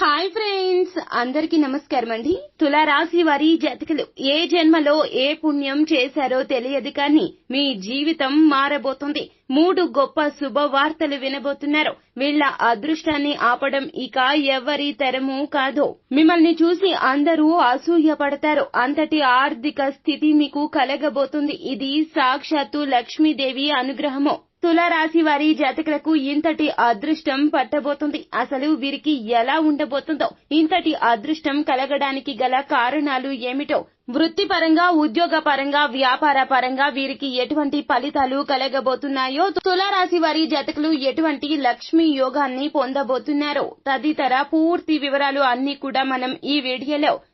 Hi friends అందరికి నమస్కారం అండి. తులారాశి వారి జాతకులు ఏ జన్మలో ఏ పుణ్యం చేశారో తెలియదు కానీ మీ జీవితం మారబోతుంది. మూడు గొప్ప శుభవార్తలు వినబోతున్నారు. వీళ్ళ అదృష్టాన్ని ఆపడం ఇక ఎవరి తరము కాదు. మిమ్మల్ని చూసి అందరూ అసూయ పడతారు అంతటి ఆర్థిక స్థితి మీకు కలగబోతుంది. ఇది సాక్షాత్తు లక్ష్మీదేవి అనుగ్రహము. తులారాశి వారి జాతకులకు ఇంతటి అదృష్టం పట్టబోతుంది. అసలు వీరికి ఎలా ఉండబోతుందో ఇంతటి అదృష్టం కలగడానికి గల కారణాలు ఏమిటో వృత్తిపరంగా ఉద్యోగ పరంగా వ్యాపార పరంగా వీరికి ఎటువంటి ఫలితాలు కలగబోతున్నాయో తులారాశి వారి జాతకులు ఎటువంటి లక్ష్మీ యోగాన్ని పొందబోతున్నారో తదితర పూర్తి వివరాలు అన్ని కూడా మనం ఈ వీడియోలో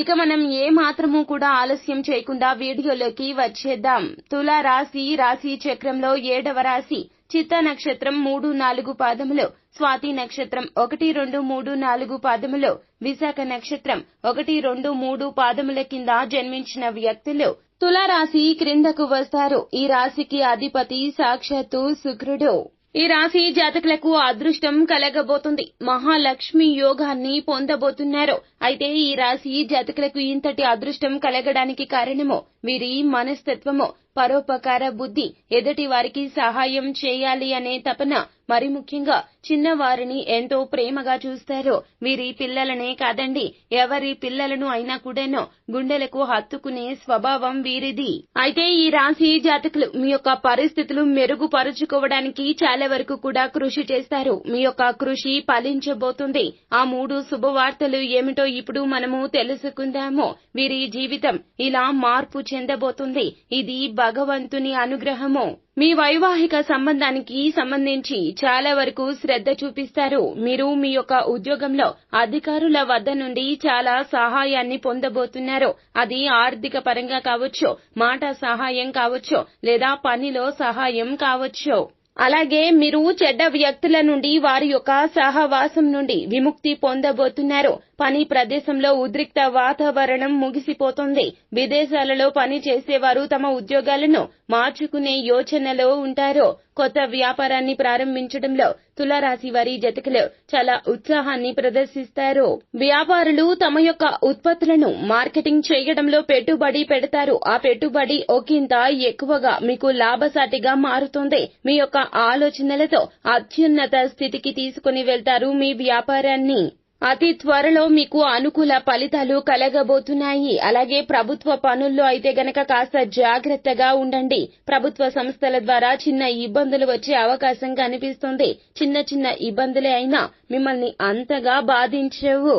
ఇక మనం ఏ మాత్రము కూడా ఆలస్యం చేయకుండా వీడియోలోకి వచ్చేద్దాం. తులా రాశి రాశి చక్రంలో ఏడవ రాశి చిత్త నక్షత్రం మూడు నాలుగు పాదములు స్వాతి నక్షత్రం ఒకటి రెండు మూడు నాలుగు పాదములు విశాఖ నక్షత్రం ఒకటి రెండు మూడు పాదముల కింద జన్మించిన వ్యక్తులు తులారాశి క్రిందకు వస్తారు. ఈ రాశికి అధిపతి సాక్షాత్తు శుక్రుడు. ఈ రాశి జాతకులకు అదృష్టం కలగబోతుంది. మహాలక్ష్మి యోగాన్ని పొందబోతున్నారు. అయితే ఈ రాశి జాతకులకు ఇంతటి అదృష్టం కలగడానికి కారణము వీరి మనస్తత్వము పరోపకార బుద్ధి ఎదుటి వారికి సహాయం చేయాలి అనే తపన మరి ముఖ్యంగా చిన్నవారిని ఎంతో ప్రేమగా చూస్తారు వీరి పిల్లలనే కాదండి ఎవరి పిల్లలను అయినా కూడాను గుండెలకు హత్తుకునే స్వభావం వీరిది. అయితే ఈ రాశి జాతకులు మీ యొక్క పరిస్థితులు మెరుగుపరుచుకోవడానికి చాలా వరకు కూడా కృషి చేస్తారు. మీ యొక్క కృషి ఫలించబోతుంది. ఆ మూడు శుభవార్తలు ఏమిటో ఇప్పుడు మనము తెలుసుకుందాము. వీరి జీవితం ఇలా మార్పు చెందబోతుంది. ఇది భగవంతుని అనుగ్రహము మీ వైవాహిక సంబంధానికి సంబంధించి చాలా వరకు శ్రద్ధ చూపిస్తారు. మీరు మీ యొక్క ఉద్యోగంలో అధికారుల వద్ద నుండి చాలా సహాయాన్ని పొందబోతున్నారు. అది ఆర్థిక పరంగా కావచ్చు మాట సహాయం కావచ్చు లేదా పనిలో సహాయం కావచ్చు. అలాగే మీరు చెడ్డ వ్యక్తుల నుండి వారి యొక్క సహవాసం నుండి విముక్తి పొందబోతున్నారు. పని ప్రదేశంలో ఉద్రిక్త వాతావరణం ముగిసిపోతుంది. విదేశాలలో పని చేసేవారు తమ ఉద్యోగాలను మార్చుకునే యోచనలో ఉంటారు. కొత్త వ్యాపారాన్ని ప్రారంభించడంలో తులారాశి వారి జతకులు చాలా ఉత్సాహాన్ని ప్రదర్శిస్తారు. వ్యాపారులు తమ యొక్క ఉత్పత్తులను మార్కెటింగ్ చేయడంలో పెట్టుబడి పెడతారు. ఆ పెట్టుబడి ఒకంత ఎక్కువగా మీకు లాభసాటిగా మారుతుంది. మీ యొక్క ఆలోచనలతో అత్యున్నత స్థితికి తీసుకుని వెళ్తారు మీ వ్యాపారాన్ని. అతి త్వరలో మీకు అనుకూల ఫలితాలు కలగబోతున్నాయి. అలాగే ప్రభుత్వ పనుల్లో అయితే గనక కాస్త జాగ్రత్తగా ఉండండి. ప్రభుత్వ సంస్థల ద్వారా చిన్న ఇబ్బందులు వచ్చే అవకాశం కనిపిస్తుంది. చిన్న చిన్న ఇబ్బందులే అయినా మిమ్మల్ని అంతగా బాధించవు.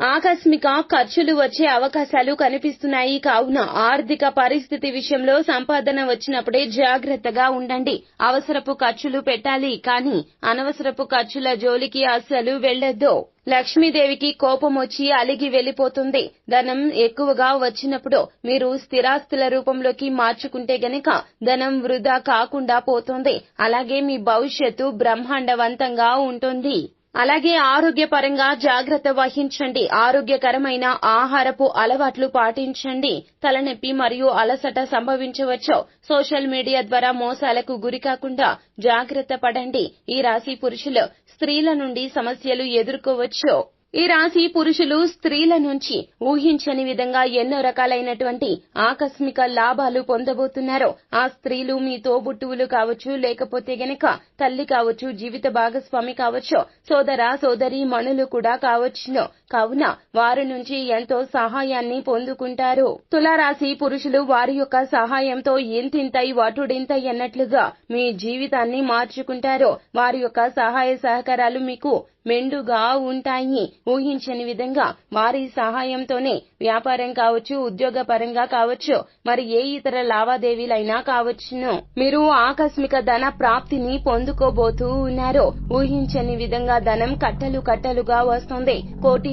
ఆకస్మిక ఖర్చులు వచ్చే అవకాశాలు కనిపిస్తున్నాయి. కావున ఆర్థిక పరిస్థితి విషయంలో సంపాదన వచ్చినప్పుడే జాగ్రత్తగా ఉండండి. అవసరపు ఖర్చులు పెట్టాలి. కానీ అనవసరపు ఖర్చుల జోలికి అస్సలు వెళ్ళొద్దు లక్ష్మీదేవికి కోపం వచ్చి అలిగి వెళ్ళిపోతుంది ధనం ఎక్కువగా వచ్చినప్పుడు మీరు స్థిరాస్తుల రూపంలోకి మార్చుకుంటే గనక ధనం వృధా కాకుండా పోతుంది. అలాగే మీ భవిష్యత్తు బ్రహ్మాండవంతంగా ఉంటుంది. అలాగే ఆరోగ్యపరంగా జాగ్రత్త వహించండి. ఆరోగ్యకరమైన ఆహారపు అలవాట్లు పాటించండి. తలనొప్పి మరియు అలసట సంభవించవచ్చు. సోషల్ మీడియా ద్వారా మోసాలకు గురి కాకుండా జాగ్రత్త పడండి. ఈ రాశి పురుషులు స్త్రీల నుండి సమస్యలు ఎదుర్కోవచ్చు. ఈ రాశి పురుషులు స్త్రీల నుంచి ఊహించని విధంగా ఎన్నో రకాలైనటువంటి ఆకస్మిక లాభాలు పొందబోతున్నారు ఆ స్త్రీలు మీ తోబుట్టువులు కావచ్చు లేకపోతే గనక తల్లి కావచ్చు జీవిత భాగస్వామి కావచ్చు సోదర సోదరి మణులు కూడా కావచ్చును. కావున వారి నుంచి ఎంతో సహాయాన్ని పొందుకుంటారు. తులారాశి పురుషులు వారి యొక్క సహాయంతో ఇంతింతై వటుడింతై అన్నట్లుగా మీ జీవితాన్ని మార్చుకుంటారు వారి యొక్క సహాయ సహకారాలు మీకు మెండుగా ఉంటాయి. ఊహించని విధంగా వారి సహాయంతోనే వ్యాపారం కావచ్చు ఉద్యోగ పరంగా కావచ్చు మరి ఏ ఇతర లావాదేవీలైనా కావచ్చును. మీరు ఆకస్మిక ధన ప్రాప్తిని పొందుకోబోతూ ఉన్నారు. ఊహించని విధంగా ధనం కట్టలు కట్టలుగా వస్తుంది.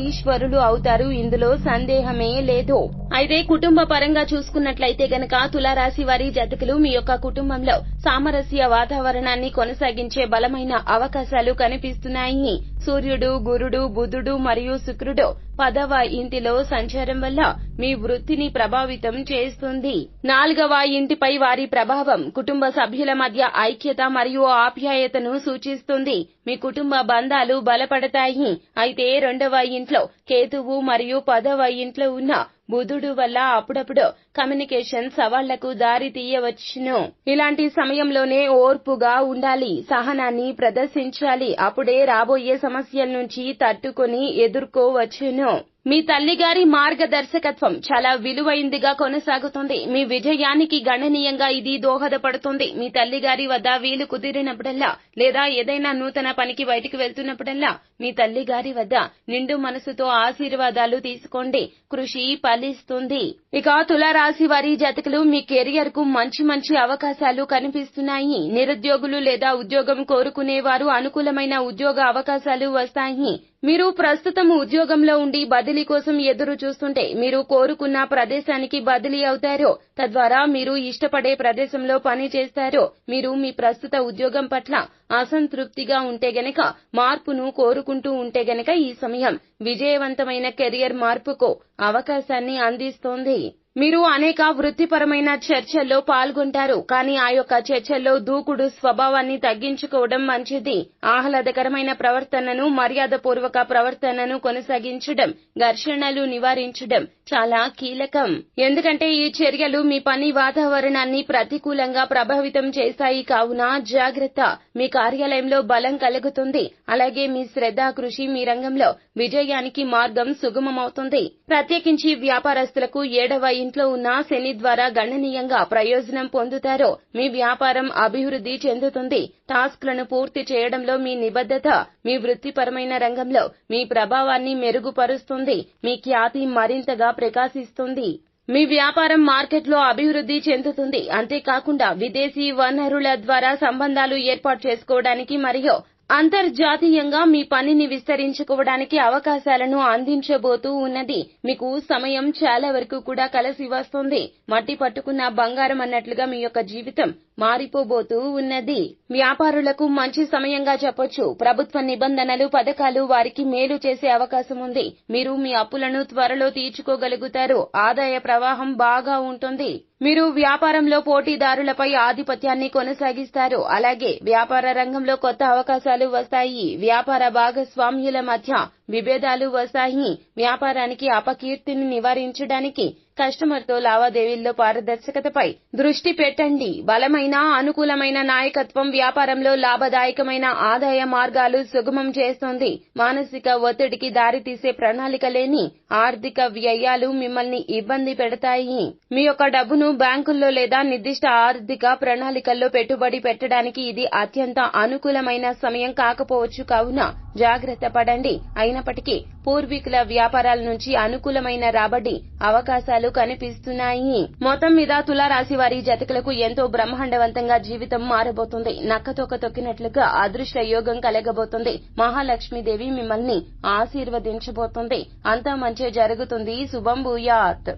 కోటీశ్వరులు అవుతారు. ఇందులో సందేహమే లేదు. అయితే కుటుంబ పరంగా చూసుకున్నట్లయితే గనక తులారాశి వారి జతకులు మీ యొక్క కుటుంబంలో సామరస్య వాతావరణాన్ని కొనసాగించే బలమైన అవకాశాలు కనిపిస్తున్నాయి. సూర్యుడు గురుడు బుధుడు మరియు శుక్రుడు పదవ ఇంటిలో సంచారం వల్ల మీ వృత్తిని ప్రభావితం చేస్తుంది. నాలుగవ ఇంటిపై వారి ప్రభావం కుటుంబ సభ్యుల మధ్య ఐక్యత మరియు ఆప్యాయతను సూచిస్తుంది. మీ కుటుంబ బంధాలు బలపడతాయి. అయితే రెండవ ఇంట్లో కేతువు మరియు పదవ ఇంట్లో ఉన్న బుధుడు వల్ల అప్పుడప్పుడు కమ్యూనికేషన్ సవాళ్ళకు దారి తీయవచ్చును. ఇలాంటి సమయంలోనే ఓర్పుగా ఉండాలి సహనాన్ని ప్రదర్శించాలి. అప్పుడే రాబోయే సమస్యల నుంచి తట్టుకొని ఎదుర్కోవచ్చును. మీ తల్లిగారి మార్గదర్శకత్వం చాలా విలువైందిగా కొనసాగుతుంది. మీ విజయానికి గణనీయంగా ఇది దోహదపడుతుంది. మీ తల్లిగారి వద్ద వీలు కుదిరినప్పుడల్లా లేదా ఏదైనా నూతన పనికి బయటికి వెళ్తున్నప్పుడల్లా మీ తల్లిగారి వద్ద నిండు మనసుతో ఆశీర్వాదాలు తీసుకోండి. కృషి ఫలిస్తుంది. ఇక తులారాశి వారి జతకులు మీ కెరియర్కు మంచి మంచి అవకాశాలు కనిపిస్తున్నాయి. నిరుద్యోగులు లేదా ఉద్యోగం కోరుకునేవారు అనుకూలమైన ఉద్యోగ అవకాశాలు వస్తాయి. మీరు ప్రస్తుతం ఉద్యోగంలో ఉండి బదిలీ కోసం ఎదురు చూస్తుంటే మీరు కోరుకున్న ప్రదేశానికి బదిలీ అవుతారో తద్వారా మీరు ఇష్టపడే ప్రదేశంలో పని చేస్తారో మీరు మీ ప్రస్తుత ఉద్యోగం పట్ల అసంతృప్తిగా ఉంటే గనక మార్పును కోరుకుంటూ ఉంటే గనక ఈ సమయం విజయవంతమైన కెరియర్ మార్పుకు అవకాశాన్ని అందిస్తోంది. మీరు అనేక వృత్తిపరమైన చర్చల్లో పాల్గొంటారు కానీ ఆ యొక్క చర్చల్లో దూకుడు స్వభావాన్ని తగ్గించుకోవడం మంచిది. ఆహ్లాదకరమైన ప్రవర్తనను మర్యాదపూర్వక ప్రవర్తనను కొనసాగించడం ఘర్షణలు నివారించడం చాలా కీలకం. ఎందుకంటే ఈ చర్యలు మీ పని వాతావరణాన్ని ప్రతికూలంగా ప్రభావితం చేస్తాయి కావున జాగ్రత్త. మీ కార్యాలయంలో బలం కలుగుతుంది. అలాగే మీ శ్రద్ధ కృషి మీ రంగంలో విజయానికి మార్గం సుగమమవుతుంది. ప్రత్యేకించి వ్యాపారస్తులకు ఏడవ ఇంట్లో ఉన్న శని ద్వారా గణనీయంగా ప్రయోజనం పొందుతారో మీ వ్యాపారం అభివృద్ధి చెందుతుంది. టాస్క్లను పూర్తి చేయడంలో మీ నిబద్ధత మీ వృత్తిపరమైన రంగంలో మీ ప్రభావాన్ని మెరుగుపరుస్తుంది. మీ ఖ్యాతి మరింతగా ప్రకాశిస్తుంది. మీ వ్యాపారం మార్కెట్లో అభివృద్ధి చెందుతుంది. అంతేకాకుండా విదేశీ వనరుల ద్వారా సంబంధాలు ఏర్పాటు చేసుకోవడానికి మరియు అంతర్జాతీయంగా మీ పనిని విస్తరించుకోవడానికి అవకాశాలను అందించబోతూ ఉన్నది. మీకు సమయం చాలా వరకు కూడా కలిసి వస్తుంది. మట్టి పట్టుకున్న బంగారం అన్నట్లుగా మీ యొక్క జీవితం మారిపోబోతూ ఉన్నది. వ్యాపారులకు మంచి సమయంగా చెప్పొచ్చు. ప్రభుత్వ నిబంధనలు పథకాలు వారికి మేలు చేసే అవకాశం ఉంది. మీరు మీ అప్పులను త్వరలో తీర్చుకోగలుగుతారు. ఆదాయ ప్రవాహం బాగా ఉంటుంది. మీరు వ్యాపారంలో పోటీదారులపై ఆధిపత్యాన్ని కొనసాగిస్తారు. అలాగే వ్యాపార రంగంలో కొత్త అవకాశాలు వస్తాయి. వ్యాపార భాగస్వామ్యుల మధ్య విభేదాలు వస్తాయి. వ్యాపారానికి అపకీర్తిని నివారించడానికి కస్టమర్తో లావాదేవీల్లో పారదర్శకతపై దృష్టి పెట్టండి. బలమైన అనుకూలమైన నాయకత్వం వ్యాపారంలో లాభదాయకమైన ఆదాయ మార్గాలు సుగమం చేస్తుంది. మానసిక ఒత్తిడికి దారితీసే ప్రణాళిక లేని ఆర్థిక వ్యయాలు మిమ్మల్ని ఇబ్బంది పెడతాయి. మీ యొక్క డబ్బును బ్యాంకుల్లో లేదా నిర్దిష్ట ఆర్థిక ప్రణాళికల్లో పెట్టుబడి పెట్టడానికి ఇది అత్యంత అనుకూలమైన సమయం కాకపోవచ్చు. కావున జాగ్రత్త పడండి. అయినప్పటికీ పూర్వీకుల వ్యాపారాల నుంచి అనుకూలమైన రాబడి అవకాశాలు కనిపిస్తున్నాయి. మొత్తం మీద తులారాశి వారి జతకులకు ఎంతో బ్రహ్మాండవంతంగా జీవితం మారబోతుంది. నక్కతోక తొక్కినట్లుగా అదృష్ట యోగం కలగబోతుంది. మహాలక్ష్మీదేవి మిమ్మల్ని ఆశీర్వదించబోతుంది. అంతా మంచి జరుగుతుంది. శుభం భూయాత్.